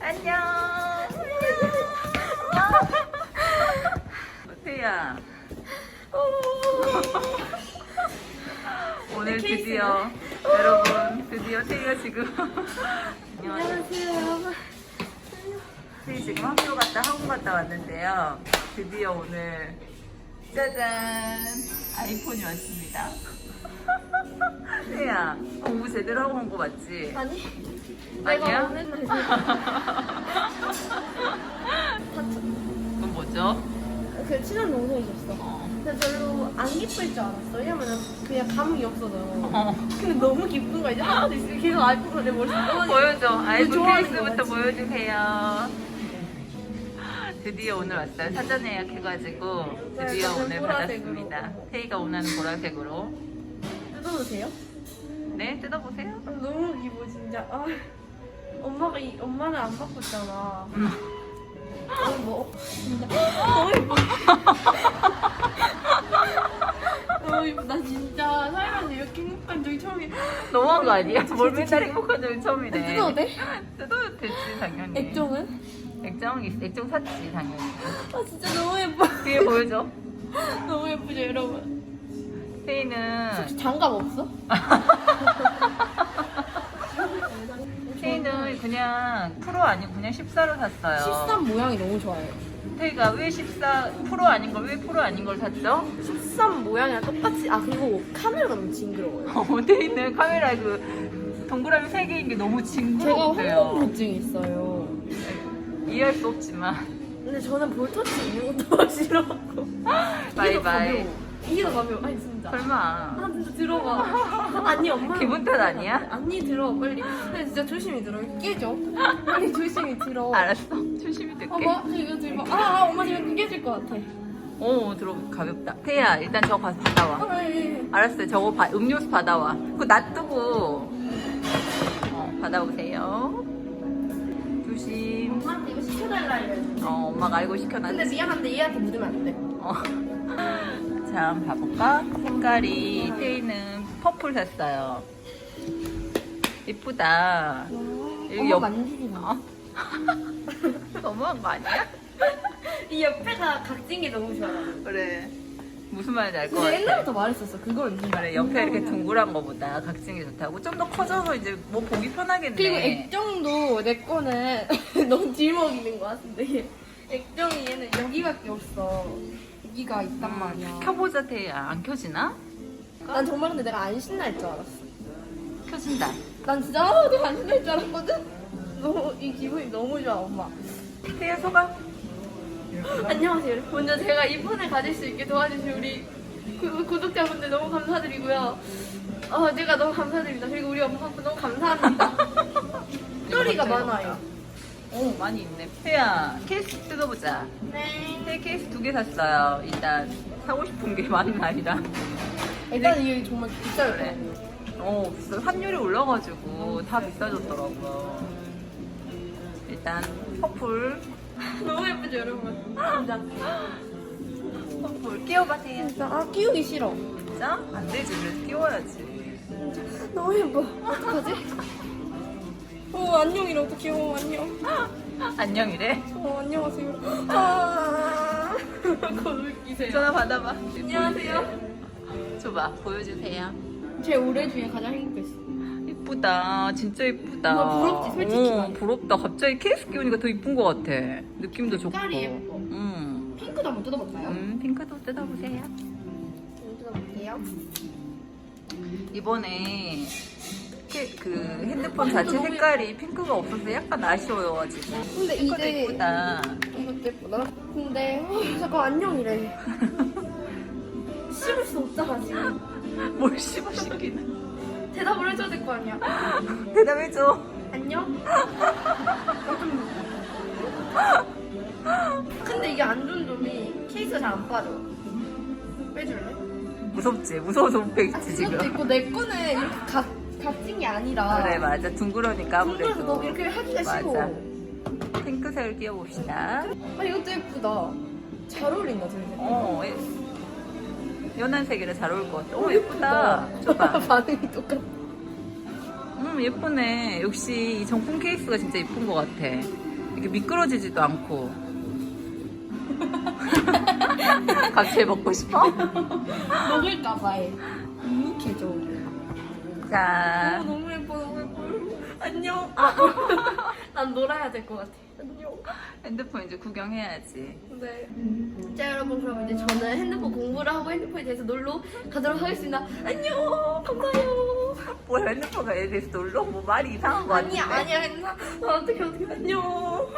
안녕. 태야. 오늘 드디어 여러분 드디어 태희가 지금 안녕하세요 여러분. 태희 지금 학교 갔다 학원 갔다 왔는데요. 드디어 오늘 짜잔 아이폰이 왔습니다. 태야 공부 제대로 하고 온 거 맞지? 아니 아니야? 내가 오늘 그 친한 동생이 줬어. 어. 근데 별로 안 기쁠 줄 알았어. 왜냐면 그냥 감흥이 없어져요. 어. 근데 너무 기쁜 거야. 이제 하나도 있으면 계속 아이폰으로 내 떠다니고. 보여줘. 아이폰 좋아하는 거 케이스부터? 보여주세요. 드디어 오늘 왔어요. 사전 예약해가지고 드디어 네, 저는 오늘 보라색으로. 받았습니다. 테이가 원하는 보라색으로. 뜯어도 돼요? 네, 뜯어보세요. 아, 너무 기뻐 진짜. 아, 엄마가 이, 엄마는 안 바꿨잖아. 음. 어, 뭐 진짜 너무 예뻐. 나 진짜 살면서 이렇게 행복한 적이 처음이야. 너무한 거 아니야? 뭘 맨날 행복한 적이 처음이네. 뜯어도 돼? 뜯어도 되지, 당연히. 액정은? 액정, 있- 액정 샀지, 당연히. 아 진짜 너무 예뻐. 뒤에 보여줘. 너무 예쁘죠 여러분. 테이는, 혹시 장갑 없어? 테이는 그냥 프로 아니고 그냥 14로 샀어요. 13 모양이 너무 좋아요. 테이가 왜 14, 프로 아닌 걸, 왜 프로 아닌 걸 샀죠? 13 모양이랑 똑같이 아 그리고 카메라가 너무 징그러워요. 어, 테이는 카메라 그 동그라미 세 개인 게 너무 제가 징그럽대요. 황금부증이 있어요. 이해할 수 없지만. 근데 저는 볼터치 있는 것도 싫어하고. 바이바이. 이게 더 가벼워. 아니 진짜. 설마. 아 진짜 들어가. 아니 엄마. 기분 탓 아니야? 언니 들어 빨리. 근데 진짜 조심히 들어. 깨져. 빨리 조심히 들어. 알았어. 조심히 들게. 봐봐 이거 들어. 아, 아 엄마 지금 깨질 것 같아. 오, 들어 가볍다. 태야, 일단 저거 가서 받아와. 아, 예, 예. 알았어요. 저거 바- 음료수 받아와. 그거 놔두고 어, 받아오세요. 조심. 엄마한테 이거 시켜달라 이래. 어, 엄마가 알고 근데 시켜놨지. 미안한데 얘한테 묻으면 안 돼. 어. 자, 한번 봐볼까? 색깔이 테이는 퍼플 샀어요. 이쁘다. 여기 엄마 옆- 만지지 마. 어? 너무 한 거 아니야? 이 옆에가 각진 게 너무 좋아. 그래. 무슨 말인지 알 것 근데 같아. 옛날부터 말했었어. 그걸 이제. 그래, 옆에 이렇게 둥그란 거보다 각진이 좋다고. 좀 더 커져서 이제 뭐 보기 편하겠네. 그리고 액정도 내 거는 너무 뒷먹이는 거 같은데 액정이 얘는 여기밖에 없어. 여기가 있단 말이야. 켜보자, 태야. 안 켜지나? 난 정말 근데 내가 안 신날 줄 알았어. 켜진다. 난 진짜 아, 내가 안 신날 줄 알았거든. 너무 이 기분이 너무 좋아 엄마. 태야, 소감? 안녕하세요. 먼저 제가 이 폰을 가질 수 있게 도와주신 우리 구, 구독자분들 너무 감사드리고요. 어, 제가 너무 감사드립니다. 그리고 우리 엄마 너무 감사합니다. 소리가 많아요. 오, 많이 있네. 태야, 케이스 뜯어보자. 네. 태 케이스 두 개 샀어요. 일단 사고 싶은 게 많은 아니라. 일단 이게 정말 비싸요. 그래. 어, 비싸. 환율이 올라가지고 다 비싸졌더라고요. 일단 퍼플. 너무 예쁘죠, 여러분? 진짜. 퍼플 끼워봐, 태야. 진짜 아 끼우기 싫어. 진짜? 안 되지. 끼워야지. 너무 예뻐. 어떡하지? 어 안녕이래 어떡해. 어 안녕. 안녕이래. 어 안녕하세요. 아. 거울끼세요. 전화 받아봐. 안녕하세요. 줘봐. 보여주세요. 제 올해 중에 가장 행복했어. 이쁘다. 진짜 이쁘다. 부럽지, 솔직히 어, 말해. 부럽다. 갑자기 케이스 끼우니까 더 이쁜 것 같아. 느낌도 좋고. 색깔이 예뻐. 음. 핑크도 한번 뜯어볼까요? 음, 핑크도 뜯어보세요. 음, 뜯어볼게요. 이번에 그, 그 핸드폰 자체 색깔이 핑크가 없어서 약간 아쉬워가지고. 근데 이게 이쁘다. 이것도 예쁘다. 근데 어, 잠깐 안녕이래. 씹을 수 없잖아 지금. 뭘 씹어 씹기는. 대답을 해줘야 될 거 아니야. 대답해줘. 안녕? 근데 이게 안 좋은 점이 케이스가 잘 안 빠져. 빼줄래? 무섭지? 무서워서 못 아, 빼겠지, 그것도 지금. 있고 내 거는 이렇게 각, 각진 게 아니라 그래, 맞아. 둥그러니까 둥그래서 아무래도. 너 이렇게 하기가 맞아. 싫어. 핑크색을 띄워봅시다. 아 이것도 예쁘다. 잘 어울린다 지금. 어, 예. 연한 색이라 잘 어울릴 것 같아. 오, 예쁘다. 줘봐. 반응이 똑같아. 음, 예쁘네. 역시 이 정품 케이스가 진짜 예쁜 것 같아. 이게 미끄러지지도 않고. 갑자기 먹고 싶어? 먹을까봐 해. 눅눅해져. 자, 너무 예뻐, 너무 예뻐. 안녕. 난 놀아야 될 것 같아. 안녕. 핸드폰 이제 구경해야지. 네. 자, 여러분, 그럼 이제 저는 핸드폰 공부를 하고 핸드폰에 대해서 놀러 가도록 하겠습니다. 안녕. 감사해요. 뭐야, 핸드폰가 애에 대해서 놀러? 뭐 말이 이상한 거 같은데? 아니야, 아니야. 괜찮아. 아, 어떻게, 어떻게. 안녕.